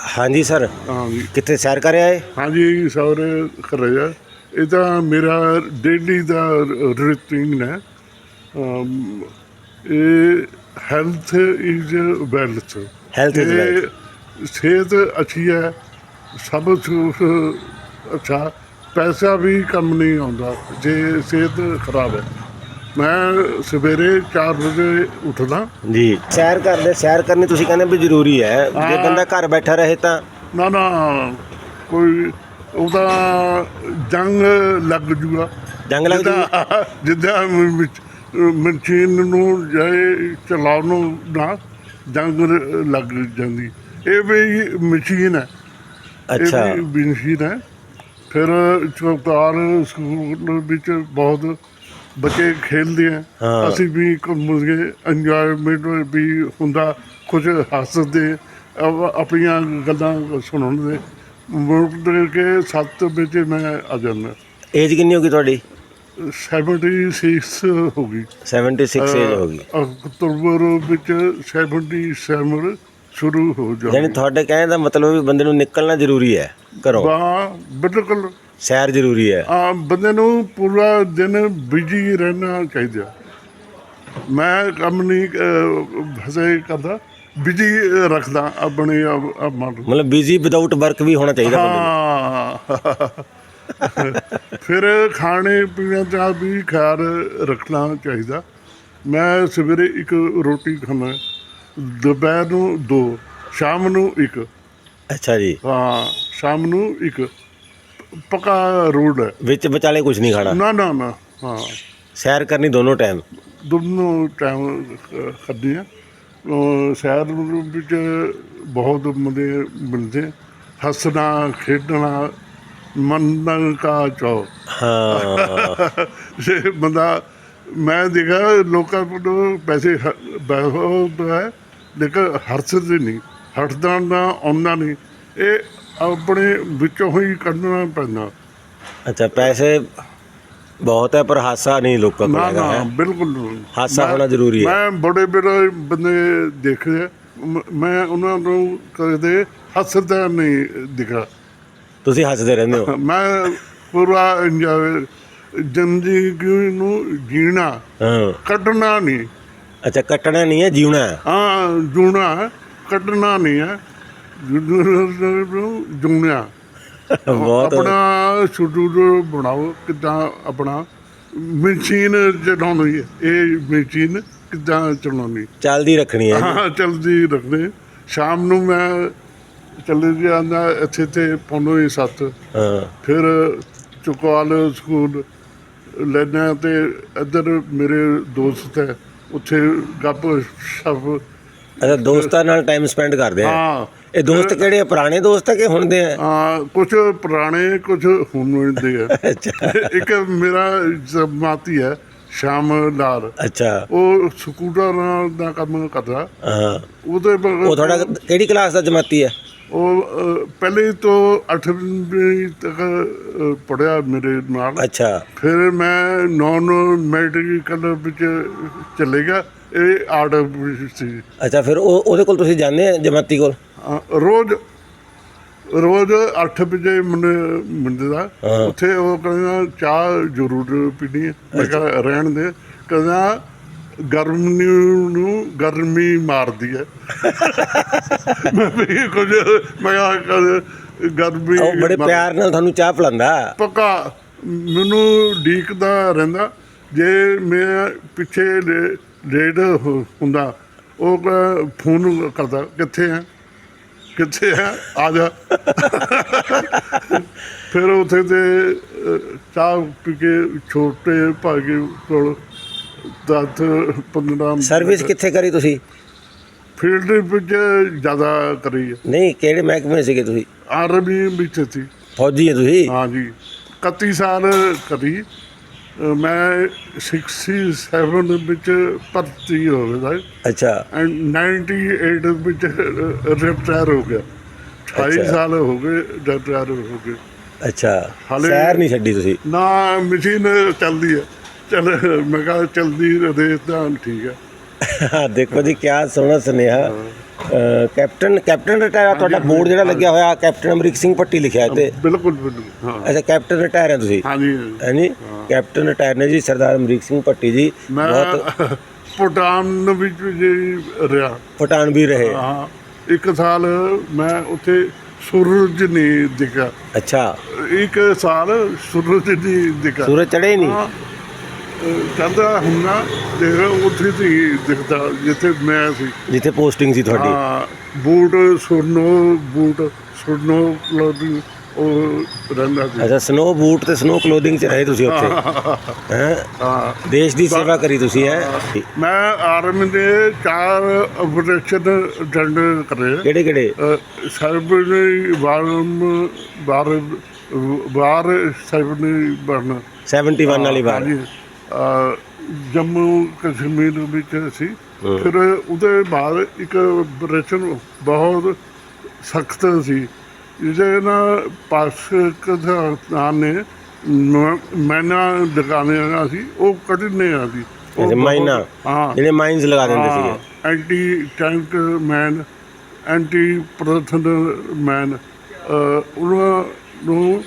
ਹਾਂਜੀ ਸਰ। ਹਾਂਜੀ। ਕਿੱਥੇ ਸੈਰ ਕਰ ਆਏ? ਹਾਂਜੀ ਸੌਰ ਕਰਿਆ ਇਹ ਤਾਂ ਮੇਰਾ ਡੇਲੀ ਦਾ ਰੂਟੀਨ ਹੈ। ਅਮ, ਇਹ health is wealth. Health is wealth. ਸਿਹਤ ਅੱਛੀ ਹੈ। ਸਭ ਕੁਛ ਅੱਛਾ। ਪੈਸਾ ਵੀ ਕੰਮ ਨਹੀਂ ਆਉਂਦਾ। ਜੇ ਸਿਹਤ ਖਰਾਬ ਹੈ। ਮੈਂ ਸਵੇਰੇ 4 ਵਜੇ ਉੱਠਦਾ। ਜੀ। ਸੈਰ ਕਰਦੇ ਸੈਰ ਕਰਨੀ ਤੁਸੀਂ ਕਹਿੰਦੇ ਵੀ ਜ਼ਰੂਰੀ ਹੈ। ਜੇ ਹਾਂ। ਬੰਦਾ ਘਰ ਬੈਠਾ ਰਹੇ ਤਾਂ ਨਾ ਨਾ ਕੋਈ ਉਹਦਾ ਜੰਗ ਲੱਗ ਜੂਗਾ। ਜੰਗ ਲੱਗ ਜੂ ਜਿੱਦਾਂ ਜਿੱਦਾਂ ਮਸ਼ੀਨ ਨੂੰ ਜਾਏ ਚਲਾਉਣ ਨੂੰ ਨਾ ਜੰਗ ਲੱਗ ਜਾਂਦੀ। ਇਹ ਵੀ ਮਸ਼ੀਨ ਹੈ। ਅੱਛਾ। ਇਹ ਵੀ ਮਸ਼ੀਨ ਹੈ। ਫਿਰ ਚੌਤਾਰ ਸਕੂਲ ਵਿੱਚ ਬਹੁਤ ਬੱਚੇ ਖੇਡਦੇ ਆ। ਅਸੀਂ ਵੀ ਘੁੰਮਦੇ ਇੰਜੋਇਮੈਂਟ ਵੀ ਹੁੰਦਾ ਕੁਝ ਹੱਸਦੇ ਆਪਣੀਆਂ ਗੱਲਾਂ ਸੁਣਨ ਦੇ ਮੁੜ ਕੇ 7 ਵਜੇ ਮੈਂ ਆ ਜਾਂਦਾ। ਏਜ ਕਿੰਨੀ ਹੋ ਗਈ ਤੁਹਾਡੀ? 76 ਹੋ ਗਈ। 76 ਏਜ ਹੋ ਗਈ। ਅਕਤੂਬਰ ਵਿੱਚ 77 ਸ਼ੁਰੂ ਹੋ ਯਾਨੀ ਜਾਂਦੀ ਤੁਹਾਡੇ ਕਹਿਣ ਦਾ ਮਤਲਬ ਵੀ ਬੰਦੇ ਨੂੰ ਨਿਕਲਣਾ ਜ਼ਰੂਰੀ ਹੈ ਘਰੋਂ। ਵਾਹ ਬਿਲਕੁਲ। ਸੈਰ ਜ਼ਰੂਰੀ ਹੈ। ਆ ਬੰਦੇ ਨੂੰ ਪੂਰਾ ਦਿਨ ਬਿਜ਼ੀ ਰਹਿਣਾ ਚਾਹੀਦਾ। ਮੈਂ ਕੰਮ ਨਹੀਂ ਫਸੇ ਕਰਦਾ ਬਿਜ਼ੀ ਰੱਖਦਾ ਆਪਣੇ ਆਪ ਆਪ ਮਨ ਨੂੰ ਮਤਲਬ ਬਿਜ਼ੀ ਵਿਦਆਊਟ ਵਰਕ ਵੀ ਹੋਣਾ ਚਾਹੀਦਾ ਬੰਦੇ ਨੂੰ। ਹਾਂ। ਫਿਰ ਖਾਣੇ ਪੀਣੇ ਦਾ ਵੀ ਖਿਆਲ ਰੱਖਣਾ ਚਾਹੀਦਾ। ਮੈਂ ਸਵੇਰੇ ਇੱਕ ਰੋਟੀ ਖਾਣਾ ਦੁਪਹਿਰ ਨੂੰ ਦੋ ਸ਼ਾਮ ਨੂੰ ਇੱਕ। ਅੱਛਾ ਜੀ। ਹਾਂ ਸ਼ਾਮ ਨੂੰ ਇੱਕ। ਪੱਕਾ ਹੈ। ਵਿੱਚ ਵਿਚਾਲੇ ਕੁਝ ਨਹੀਂ ਖਾਣਾ? ਨਾ ਨਾ ਨਾ ਹਾਂ। ਸੈਰ ਕਰਨੀ ਦੋਨੋਂ ਟਾਈਮ? ਦੋਨੋਂ ਟਾਈਮ ਖਾਦੇ ਆ। ਸ਼ਹਿਰ ਵਿੱਚ ਬਹੁਤ ਬੰਦੇ ਮਿਲਦੇ ਹੱਸਣਾ ਖੇਡਣਾ ਮਨ ਕਾ ਚੋ ਹਾਂ। ਜੇ ਬੰਦਾ ਮੈਂ ਦੇਖਿਆ ਲੋਕਾਂ ਕੋਲ ਪੈਸੇ ਬਹੁਤ ਹੈ। ਲੇਕਿਨ ਹਰਸਦੇ ਨਹੀਂ ਹਟਦਾ ਨਾ ਆਉਂਦਾ ਨਹੀਂ ਇਹ ਆਪਣੇ ਵਿੱਚੋਂ ਹੀ ਕੱਢਣਾ ਪੈਂਦਾ। ਅੱਛਾ ਪੈਸੇ ਬਹੁਤ ਹੈ ਪਰ ਹਾਸਾ ਨਹੀਂ ਲੋਕਾਂ ਕੋਲ ਨਾ ਹੈਗਾ ਨਾ ਹੈ? ਬਿਲਕੁਲ। ਨਹੀਂ। ਹਾਸਾ ਮੈਂ- ਹੋਣਾ ਜ਼ਰੂਰੀ ਹੈ। ਮੈਂ ਬੜੇ ਬੜੇ ਬੰਦੇ ਦੇਖੇ ਆ, ਮ- ਮੈਂ ਉਹਨਾਂ ਨੂੰ ਕਦੇ ਹੱਸਦਾ ਨਹੀਂ ਦਿਖਾ ਤੁਸੀਂ ਹੱਸਦੇ ਰਹਿੰਦੇ ਹੋ। ਮੈਂ ਪੂਰਾ ਇੰਜੋਏ ਜ਼ਿੰਦਗੀ ਨੂੰ ਜੀਣਾ ਹਾਂ। ਕੱਢਣਾ ਨਹੀਂ। ਅੱਛਾ ਕੱਟਣਾ ਨਹੀਂ ਹੈ ਜਿਉਣਾ ਹੈ? ਹਾਂ ਜੂਣਾ ਹੈ, ਕੱਢਣਾ ਨਹੀਂ ਹੈ ਜੂਣਾ ਬਹੁਤ ਆਪਣਾ ਸ਼ਡਿਊਲ ਬਣਾਓ ਕਿਦਾਂ ਆਪਣਾ ਮਸ਼ੀਨ ਚਲਾਉਣੀ ਹੈ ਇਹ ਮਸ਼ੀਨ ਕਿਦਾਂ ਚਲਾਉਣੀ? ਚੱਲਦੀ ਰੱਖਣੀ ਹੈ। ਹਾਂ ਚਲਦੀ ਰੱਖਦੇ ਸ਼ਾਮ ਨੂੰ ਮੈਂ ਚੱਲੇ ਜਾਂਦਾ ਇੱਥੇ ਤੇ ਪੌਣੇ ਸੱਤ। ਹਾਂ। ਫਿਰ ਚੁਕਵਾਲ ਸਕੂਲ ਲੈਣਾ ਤੇ ਇੱਧਰ ਮੇਰੇ ਦੋਸਤ ਹੈ। ਉੱਥੇ ਗੱਪ ਸ਼ਪ ਅੱਛਾ ਦੋਸਤਾਂ ਨਾਲ ਟਾਈਮ ਸਪੈਂਡ ਕਰਦੇ ਆ। ਹਾਂ। ਇਹ ਦੋਸਤ ਕਿਹੜੇ ਆ? ਪੁਰਾਣੇ ਦੋਸਤ ਆ ਕਿ ਹੁਣ ਦੇ ਆ? ਆ ਕੁਝ ਪੁਰਾਣੇ ਕੁਝ ਹੁਣ ਦੇ ਆ। ਅੱਛਾ। ਇੱਕ ਮੇਰਾ ਜਮਾਤੀ ਹੈ ਸ਼ਾਮ ਲਾਲ ਅੱਛਾ। ਉਹ ਸਕੂਟਰ ਦਾ ਕੰਮ ਕਰਦਾ। ਹਾਂ। ਉਹਦੇ ਬ- ਉਹ ਤੁਹਾਡਾ ਕਿਹੜੀ ਕਲਾਸ ਦਾ ਜਮਾਤੀ ਹੈ? ਉਹ ਪਹਿਲੇ ਤੋਂ 8ਵੀਂ ਤੱਕ ਪੜਿਆ ਮੇਰੇ ਨਾਲ। ਅੱਛਾ। ਫਿਰ ਮੈਂ ਨਾਨ ਮੈਡੀਕਲ ਵਿੱਚ ਚਲੇ ਗਿਆ। ਇਹ ਆਰਟ ਸੀ। ਅੱਛਾ ਫਿਰ ਉਹ ਉਹਦੇ ਕੋਲ ਤੁਸੀਂ ਜਾਂਦੇ ਆ ਜਮਾਤੀ ਕੋਲ? ਰੋਜ਼ ਰੋਜ਼ 8 ਵਜੇ ਮੁੰਡੇ ਮੁੰਡੇ ਦਾ। ਉੱਥੇ ਉਹ ਕਹਿੰਦਾ ਚਾਹ ਜ਼ਰੂਰ ਪੀਣੀ ਹੈ। ਮੈਂ ਕਿਹਾ ਰਹਿਣ ਦੇ। ਕਹਿੰਦਾ ਗਰਮੀ ਨੂੰ ਗਰਮੀ ਮਾਰਦੀ ਹੈ। ਮੈਂ ਵੀ ਕੁਝ ਮੈਂ ਕਿਹਾ ਗਰਮੀ ਉਹ ਬੜੇ ਪਿਆਰ ਨਾਲ ਤੁਹਾਨੂੰ ਚਾਹ ਪਿਲਾਉਂਦਾ। ਪੱਕਾ। ਮੈਨੂੰ ਡੀਕਦਾ ਰਹਿੰਦਾ। ਜੇ ਮੈਂ ਪਿੱਛੇ ਲੇਟ ਹੁੰਦਾ ਉਹ ਫੋਨ ਕਰਦਾ ਕਿੱਥੇ ਹੈ? ਕਿੱਥੇ ਹੈ? ਆ ਜਾ। ਫਿਰ ਉੱਥੇ ਤੇ ਚਾਹ ਪੀ ਕੇ ਛੋਟੇ ਭਾਗੇ ਕੋਲ 10 15 ਸਰਵਿਸ ਕਿੱਥੇ ਕਰੀ ਤੁਸੀਂ? ਫੀਲਡ ਵਿੱਚ ਜ਼ਿਆਦਾ ਕਰੀ ਹੈ ਨਹੀਂ ਕਿਹੜੇ ਮਹਿਕਮੇ ਸੀਗੇ ਤੁਸੀਂ? ਆਰਮੀ ਵਿੱਚ ਸੀ। ਫੌਜੀ ਹੈ ਤੁਸੀਂ? ਹਾਂ ਜੀ। 31 ਸਾਲ ਕਰੀ। ਮੈਂ 67 ਵਿੱਚ ਭਰਤੀ ਹੋ ਗਿਆ। ਅੱਛਾ। ਐਂਡ 98 ਵਿੱਚ ਰਿਟਾਇਰ ਹੋ ਗਿਆ। 28 ਅੱਛਾ। ਸਾਲ ਹੋ ਗਏ ਰਿਟਾਇਰ ਹੋ ਗਏ। ਅੱਛਾ। ਸੈਰ ਨਹੀਂ ਛੱਡੀ ਤੁਸੀਂ? ਨਾ ਮਸ਼ੀਨ ਚੱਲਦੀ ਹੈ ਚੱਲ ਮੈਂ ਕਿਹਾ ਚੱਲਦੀ ਰਹੇ ਤਾਂ ਠੀਕ ਹੈ। ਦੇਖੋ ਜੀ ਕਿਆ ਸੋਹਣਾ ਸੁਨੇਹਾ। ਕੈਪਟਨ ਕੈਪਟਨ ਰਿਟਾਇਰ ਤੁਹਾਡਾ ਬੋਰਡ ਜਿਹੜਾ ਲੱਗਿਆ ਹੋਇਆ ਕੈਪਟਨ ਅਮਰੀਕ ਸਿੰਘ ਭੱਟੀ ਲਿਖਿਆ ਹੈ ਤੇ। ਬਿਲਕੁਲ ਬਿਲਕੁਲ ਹਾਂ। ਅੱਛਾ ਕੈਪਟਨ ਰਿਟਾਇਰ ਹੈ ਤੁਸੀਂ? ਹਾਂਜੀ ਹਾਂਜੀ। ਕੈਪਟਨ ਰਿਟਾਇਰ ਨੇ ਜੀ ਸਰਦਾਰ ਅਮਰੀਕ ਸਿੰਘ ਭੱਟੀ ਜੀ ਬਹੁਤ ਮੈਂ ਭੂਟਾਨ ਵਿੱਚ ਜੀ ਰਿਹਾ। ਪਠਾਨ ਵੀ ਰਹੇ। ਹਾਂ ਇੱਕ ਸਾਲ ਮੈਂ ਉੱਥੇ ਸੂਰਜ ਨਹੀਂ ਦਿਖਾ ਅੱਛਾ। ਇੱਕ ਸਾਲ ਸੂਰਜ ਨਹੀਂ ਦਿਖਾ ਸੂਰਜ ਚੜ੍ਹੇ ਨਹੀਂ? ਕਹਿੰਦਾ ਹੁੰਨਾ ਦੇਖ ਉੱਥੇ ਸੀ ਦਿਖਦਾ ਜਿੱਥੇ ਮੈਂ ਸੀ। ਜਿੱਥੇ ਪੋਸਟਿੰਗ ਸੀ ਤੁਹਾਡੀ। ਹਾਂ ਬੂਟ ਸੁਰਨੋ ਬੂਟ ਸੁਰਨੋ ਕਲੋਥਿੰਗ ਉਹ ਰਹਿੰਦਾ ਸੀ। ਅੱਛਾ ਸਨੋ ਬੂਟ ਤੇ ਸਨੋ ਕਲੋਥਿੰਗ ਚ ਰਹੇ ਤੁਸੀਂ ਉੱਥੇ। ਹੈ। ਹਾਂ? ਦੇਸ਼ ਦੀ ਸੇਵਾ ਕਰੀ ਤੁਸੀਂ ਹੈ? ਮੈਂ ਆਰਮੀ ਦੇ ਚਾਰ ਆਪਰੇਸ਼ਨ ਅਟੈਂਡ ਕਰੇ। ਕਿਹੜੇ ਕਿਹੜੇ? ਸਰਬਨੀ ਵਾਰਮ ਬਾਰ ਬਾਰ ਸਰਬਨੀ ਬਰਨ 71 ਵਾਲੀ ਵਾਰ। ਹਾਂਜੀ। ਜੰਮੂ ਕਸ਼ਮੀਰ ਵਿੱਚ ਸੀ। ਫਿਰ ਉਹਦੇ ਬਾਅਦ ਇੱਕ ਆਪਰੇਸ਼ਨ ਬਹੁਤ ਸਖਤ ਸੀ ਜਿਹਦੇ ਨਾਲ ਪਾਕਿਸਤਾਨ ਨੇ ਮੈਨਾ ਦਿਖਾਣੇ ਆ ਸੀ ਉਹ ਕੱਢਣੇ ਆ ਸੀ ਬਹੁਤ- ਮਾਈਨਾ। ਹਾਂ ਜਿਹੜੇ ਮਾਈਨਸ ਲਗਾ ਦਿੰਦੇ ਸੀਗੇ ਐਂਟੀ ਟੈਂਕ ਮੈਨ ਐਂਟੀ ਪ੍ਰੋਥਨ ਮੈਨ ਉਹਨਾਂ ਨੂੰ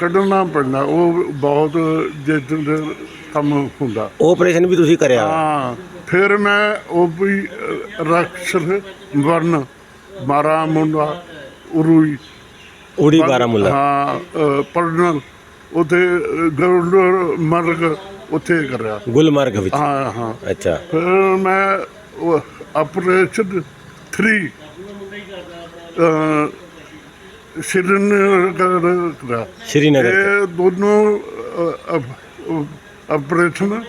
ਕੱਢਣਾ ਪੈਂਦਾ ਉਹ ਬਹੁਤ ਜਿੱਦ ਦੇ ਕੰਮ ਹੁੰਦਾ। ਆਪਰੇਸ਼ਨ ਵੀ ਤੁਸੀਂ ਕਰਿਆ। ਹਾਂ ਫਿਰ ਮੈਂ ਉਹ ਵੀ ਰਕਸ਼ਰ ਵਰਨ ਮਾਰਾ ਮੁੰਡਾ ਉਰੂਈ। ਉੜੀ ਬਾਰਾਮੂਲਾ। ਹਾਂ ਪਰਨਲ ਉਥੇ ਗਵਰਨਰ ਮਰਗ ਉੱਥੇ ਕਰਿਆ। ਗੁਲਮਰਗ ਵਿੱਚ। ਹਾਂ ਹਾਂ। ਅੱਛਾ। ਫਿਰ ਮੈਂ ਆਪਰੇਸ਼ਨ 3 ਸ਼੍ਰੀਨਗਰ ਕਰਾ ਸ਼੍ਰੀਨਗਰ ਇਹ ਦੋਨੋਂ ਆਪਰੇਸ਼ਨ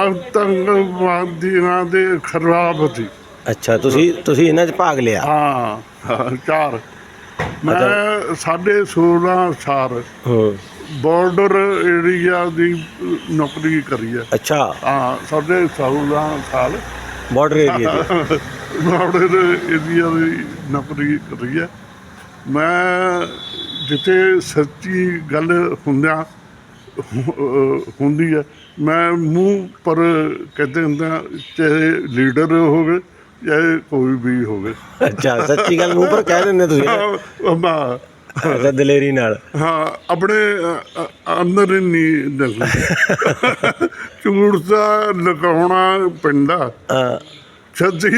ਆਤੰਕਵਾਦੀਆਂ ਦੇ ਖਰਾਬ ਸੀ। ਅੱਛਾ ਤੁਸੀਂ ਤੁਸੀਂ ਇਹਨਾਂ 'ਚ ਭਾਗ ਲਿਆ? ਹਾਂ ਹਾਂ, ਚਾਰ। ਮੈਂ ਸਾਢੇ 16 ਸਾਲ ਹੂੰ। ਬਾਰਡਰ ਏਰੀਆ ਦੀ ਨੌਕਰੀ ਕਰੀ ਹੈ। ਅੱਛਾ। ਹਾਂ ਸਾਢੇ 16 ਸਾਲ। ਬਾਰਡਰ ਏਰੀਆ ਦੀ। ਬਾਰਡਰ ਏਰੀਆ ਦੀ ਨੌਕਰੀ ਕਰੀ ਹੈ। ਮੈਂ ਜਿੱਥੇ ਸੱਚੀ ਗੱਲ ਹੁੰਦਿਆਂ ਹੁ- ਹੁੰਦੀ ਹੈ ਮੈਂ ਮੂੰਹ ਪਰ ਕਹਿੰਦੇ ਹੁੰਦਾ ਚਾਹੇ ਲੀਡਰ ਹੋਵੇ ਚਾਹੇ ਕੋਈ ਵੀ ਹੋਵੇ। ਅੱਛਾ ਸੱਚੀ ਗੱਲ ਮੂੰਹ ਪਰ ਕਹਿ ਦਿੰਦੇ ਤੁਸੀਂ। ਹੈਂ? ਅੱਛਾ ਦਲੇਰੀ ਨਾਲ। ਹਾਂ ਆਪਣੇ ਅੰਦਰ ਨਹੀਂ ਦੱਸਦਾ। ਝੂਠ ਦਾ ਲਗਾਉਣਾ ਪੈਂਦਾ। ਹਾਂ। ਸੱਚੀ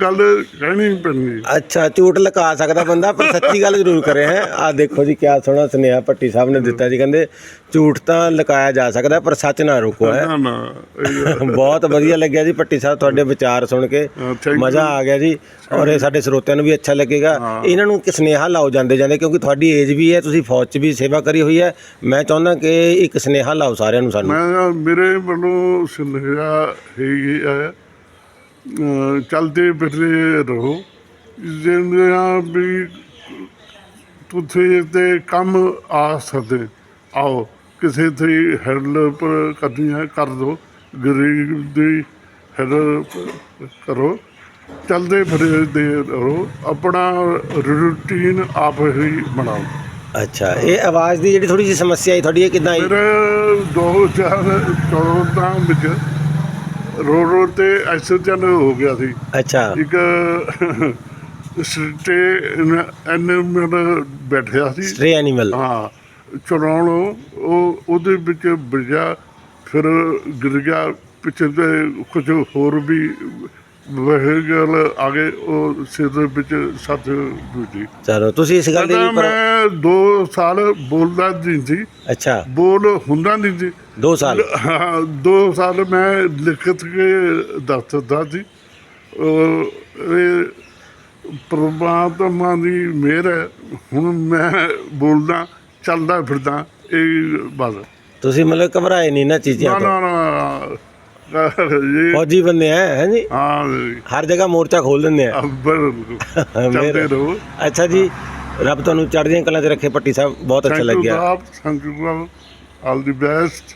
ਗੱਲ ਕਹਿਣੀ ਪੈਂਦੀ। ਅੱਛਾ ਝੂਠ ਲਗਾ ਸਕਦਾ ਬੰਦਾ ਪਰ ਸੱਚੀ ਗੱਲ ਜ਼ਰੂਰ ਕਰੇ ਹੈ। ਆ ਦੇਖੋ ਜੀ ਕਿਆ ਸੋਹਣਾ ਸੁਨੇਹਾ ਭੱਟੀ ਸਾਹਿਬ ਨੇ ਦਿੱਤਾ ਜੀ ਕਹਿੰਦੇ ਝੂਠ ਤਾਂ ਲਕਾਇਆ ਜਾ ਸਕਦਾ ਪਰ ਸੱਚ ਨਾ ਰੋਕੋ ਹੈ। ਨਾ ਨਾ ਬਹੁਤ ਵਧੀਆ ਲੱਗਿਆ ਜੀ ਭੱਟੀ ਸਾਹਿਬ ਤੁਹਾਡੇ ਵਿਚਾਰ ਸੁਣ ਕੇ. ਮਜ਼ਾ ਆ ਗਿਆ ਜੀ ਔਰ ਇਹ ਸਾਡੇ ਸਰੋਤਿਆਂ ਨੂੰ ਵੀ ਅੱਛਾ ਲੱਗੇਗਾ। ਇਹਨਾਂ ਨੂੰ ਸੁਨੇਹਾ ਲਾਓ ਜਾਂਦੇ ਜਾਂਦੇ ਕਿਉਂਕਿ ਤੁਹਾਡੀ ਏਜ ਵੀ ਹੈ ਤੁਸੀਂ ਫੌਜ 'ਚ ਵੀ ਸੇਵਾ ਕਰੀ ਹੋਈ ਹੈ। ਮੈਂ ਚਾਹੁੰਦਾ ਕਿ ਇੱਕ ਸੁਨੇਹਾ ਲਾਓ ਸਾਰਿਆਂ ਨੂੰ ਸਾਨੂੰ। ਮੈਂ ਮੇਰੇ ਵੱਲੋਂ ਸੁਨੇਹਾ ਹੀ ਹੈ। ਅ, ਚਲਦੇ ਫਿਰਦੇ ਰਹੋ। ਜਿੰਦਿਆਂ ਵੀ ਤੁਸੀਂ ਤੇ ਕੰਮ ਆ ਸਕਦੇ ਆਓ ਕਿਸੇ ਦੀ ਹੈਲਪ ਕਰਨੀ ਹੈ ਕਰ ਦੋ। ਗਰੀਬ ਦੀ ਹੈਲਪ ਕਰੋ। ਚਲਦੇ ਫਿਰਦੇ ਰਹੋ। ਆਪਣਾ ਰੂਟੀਨ ਆਪ ਹੀ ਬਣਾਓ। ਅੱਛਾ ਇਹ ਆਵਾਜ਼ ਦੀ ਜਿਹੜੀ ਥੋੜੀ ਜਿਹੀ ਸਮੱਸਿਆ ਆਈ ਤੁਹਾਡੀ ਇਹ ਕਿਦਾਂ ਆਈ? ਮੇਰੇ 2014 ਵਿੱਚ ਰੋ ਰੋ ਤੇ ਐਕਸੀਡੈਂਟ ਹੋ ਗਿਆ ਸੀ। ਅੱਛਾ। ਇੱਕ ਸਟੇ ਐਨੀਮਲ ਬੈਠਿਆ ਸੀ। Stray animal. ਹਾਂ ਚਲਾਉਣ ਉਹ ਉਹਦੇ ਵਿੱਚ ਵੱਜਿਆ ਫਿਰ ਗਿਰ ਗਿਆ। ਪਿੱਛੇ ਤੇ ਕੁਝ ਹੋਰ ਵੀ ਵਹੀਕਲ ਆ ਗਏ ਉਹ ਸਿਰ ਦੇ ਵਿੱਚ ਸੱਤ ਦੂਜੀ। ਚਲੋ ਤੁਸੀਂ ਇਸ ਗੱਲ ਦੀ ਵੀ ਪਰ ਮੈਂ 2 ਸਾਲ ਬੋਲਦਾ ਨਹੀਂ ਸੀ। ਅੱਛਾ। ਬੋਲ ਹੁੰਦਾ ਨਹੀਂ ਸੀ। 2 ਸਾਲ? ਹਾਂ ਦੋ ਸਾਲ ਮੈਂ ਲਿਖਤ ਕੇ ਦੱਸਦਾ ਸੀ। ਉਹ ਇਹ ਪ੍ਰਮਾਤਮਾ ਦੀ ਮਿਹਰ ਹੈ। ਹੁਣ ਮੈਂ ਬੋਲਦਾ ਚੱਲਦਾ ਫਿਰਦਾ ਇਹ ਬਸ। ਤੁਸੀਂ ਮਤਲਬ ਘਬਰਾਏ ਨਹੀਂ ਨਾ ਚੀਜ਼ਾਂ ਨਾ ਤੋਂ? ਨਾ ਨਾ ਫੌਜੀ ਬੰਦੇ ਆ ਹੈ ਜੀ? ਹਾਂ ਹਰ ਜਗ੍ਹਾ ਮੋਰਚਾ ਖੋਲ ਦਿੰਦੇ ਆ। ਚੱਲਦੇ ਰਹੋ। ਅੱਛਾ ਜੀ ਰੱਬ ਤੁਹਾਨੂੰ ਚੜ੍ਹਦੀਆਂ ਕਲਾਂ 'ਚ ਰੱਖੇ ਭੱਟੀ ਸਾਹਿਬ ਬਹੁਤ ਅੱਛਾ ਲੱਗਿਆ। Thank you all the best